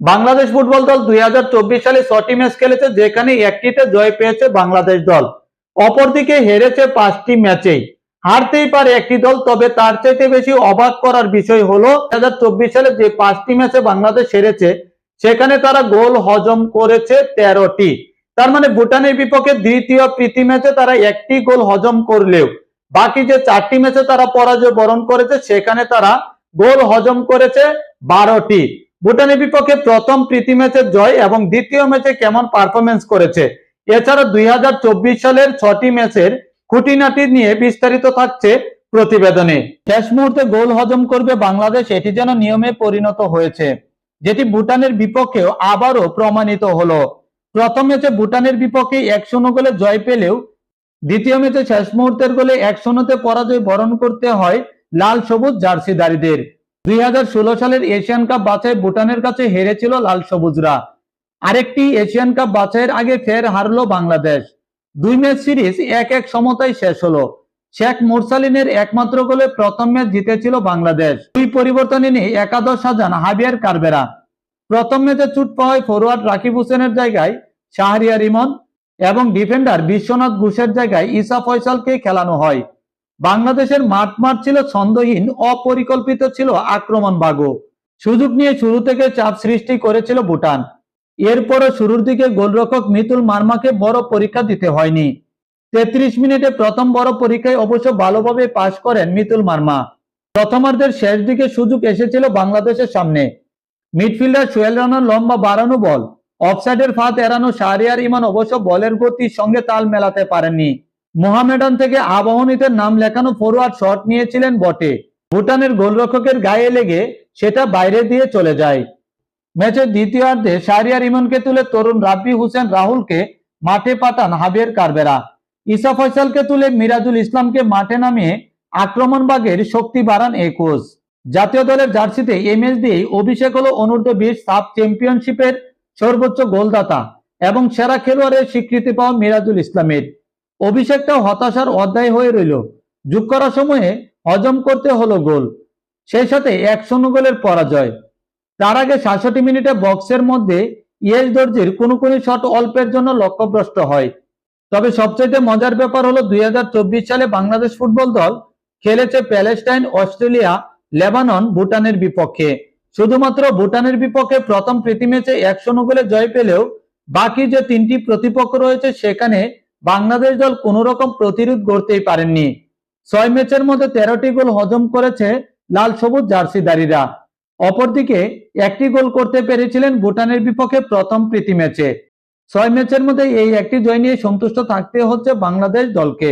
Bangladesh football দল দুই হাজার চব্বিশ সালে ছটি ম্যাচ খেলেছে, যেখানে একটিতে জয় পেয়েছে বাংলাদেশ দল। অপরদিকে হেরেছে পাঁচটি ম্যাচেই। হারতেই পারে একটি দল, তবে তার চাইতে বেশি অবাক করার বিষয় হলো দু হাজার চব্বিশ সালে যে পাঁচটি ম্যাচে বাংলাদেশ হেরেছে, সেখানে তারা গোল হজম করেছে তেরোটি। তার মানে ভুটানের বিপক্ষে দ্বিতীয় প্রীতি ম্যাচে তারা একটি গোল হজম করলেও, বাকি যে চারটি ম্যাচে তারা পরাজয় বরণ করেছে, সেখানে তারা গোল হজম করেছে বারোটি। ভুটানের বিপক্ষে প্রথম প্রীতি ম্যাচের জয় এবং দ্বিতীয় ম্যাচে কেমন পারফরমেন্স করেছে? এছাড়া দুই হাজার চব্বিশ সালের ছটি ম্যাচের খুঁটিনাটি নিয়ে বিস্তারিত থাকছে প্রতিবেদনে। শেষ মুহূর্তে গোল হজম করবে বাংলাদেশ, এটি যেন নিয়মে পরিণত হয়েছে, যেটি ভুটানের বিপক্ষেও আবারও প্রমাণিত হলো। প্রথম ম্যাচে ভুটানের বিপক্ষে এক শূন্য গোলে জয় পেলেও দ্বিতীয় ম্যাচে শেষ মুহূর্তের গোলে এক শূন্যতে পরাজয় বরণ করতে হয় লাল সবুজ জার্সিধারীদের। দুই হাজার ষোলো সালের এশিয়ান কাপ বাছাই ভুটানের কাছে হেরেছিল লাল সবুজরা। আরেকটি এশিয়ান কাপ বাছাইয়ের আগে ফের হারলো বাংলাদেশ। দুই ম্যাচ সিরিজ এক এক সমতায় শেষ হলো। শেখ মুরসালিনের একমাত্র গোলে প্রথম ম্যাচ জিতেছিল বাংলাদেশ। দুই পরিবর্তন এনে একাদশ সাজান হাবিয়ার কারবেরা। প্রথম ম্যাচে চুট পাওয়ায় ফরোয়ার্ড রাকিব হোসেনের জায়গায় শাহরিয়ার ইমন এবং ডিফেন্ডার বিশ্বনাথ ঘোষের জায়গায় ইসা ফয়সালকে খেলানো হয়। বাংলাদেশের মাঠ মাঠ ছিল ছন্দহীন, অপরিকল্পিত ছিল আক্রমণ বাগো সুযোগ নিয়ে শুরু থেকে চাপ সৃষ্টি করেছিল ভুটান। এরপরও শুরুর দিকে গোলরক্ষক মিতুল মার্মাকে বড় পরীক্ষা দিতে হয়নি। তেত্রিশ মিনিটে প্রথম বড় পরীক্ষায় অবশ্য ভালোভাবে পাশ করেন মিতুল মার্মা। প্রথমার্ধের শেষ দিকে সুযোগ এসেছিল বাংলাদেশের সামনে। মিডফিল্ডার সোহেল রানার লম্বা বাড়ানো বল। অফসাইডের ফাঁদ এড়ানো শাহরিয়ার ইমান অবশ্য বলের গতির সঙ্গে তাল মেলাতে পারেননি। মোহামেডান থেকে আবাহনীদের নাম লেখানো ফরোয়ার্ড শট নিয়েছিলেন বটে। ভুটানের গোলরক্ষকের গায়ে লেগে সেটা বাইরে দিয়ে চলে যায়। ম্যাচের দ্বিতীয়ার্ধে শাহরিয়ার ইমনকে তুলে তরুণ রাব্বি হোসেন রাহুলকে মাঠে পাঠান হাবিয়ার কারবেরা। ইসা ফয়সালকে তুলে মিরাজুল ইসলামকে মাঠে নামিয়ে আক্রমণ বাগের শক্তি বাড়ান এই কোচ জাতীয় দলের জার্সিতে এই ম্যাচ দিয়েই অভিষেক হল অনূর্ধ্ব বিশ সাব চ্যাম্পিয়নশিপের সর্বোচ্চ গোলদাতা এবং সেরা খেলোয়াড়ের স্বীকৃতি পাওয়া মিরাজুল ইসলামের। অভিষেকটাও হতাশার অধ্যায় হয়ে রইল। যোগ করার সময়ে হজম করতে হলো গোল। সেই সাথে এক শূন্য গোলের পরাজয়। তার আগে সাতষট্টি মিনিটে বক্সের মধ্যে ইয়েস দর্জির কোনো কোনো শট অল্পের জন্য লক্ষ্যভ্রষ্ট হয়। তবে সবচাইতে মজার ব্যাপার হলো দুই হাজার চব্বিশ সালে বাংলাদেশ ফুটবল দল খেলেছে প্যালেস্টাইন, অস্ট্রেলিয়া, লেবানন, ভুটানের বিপক্ষে। শুধুমাত্র ভুটানের বিপক্ষে প্রথম প্রীতি ম্যাচে এক শূন্য গোলে জয় পেলেও বাকি যে তিনটি প্রতিপক্ষ রয়েছে সেখানে বাংলাদেশ দল কোন রকম প্রতিরোধ গড়তেই পারেননি। ছয় ম্যাচের মধ্যে তেরোটি গোল হজম করেছে লাল সবুজ জার্সিদারিরা। অপরদিকে একটি গোল করতে পেরেছিলেন ভুটানের বিপক্ষে প্রথম প্রীতি ম্যাচে। ছয় ম্যাচের মধ্যে এই একটি জয় নিয়ে সন্তুষ্ট থাকতে হচ্ছে বাংলাদেশ দলকে।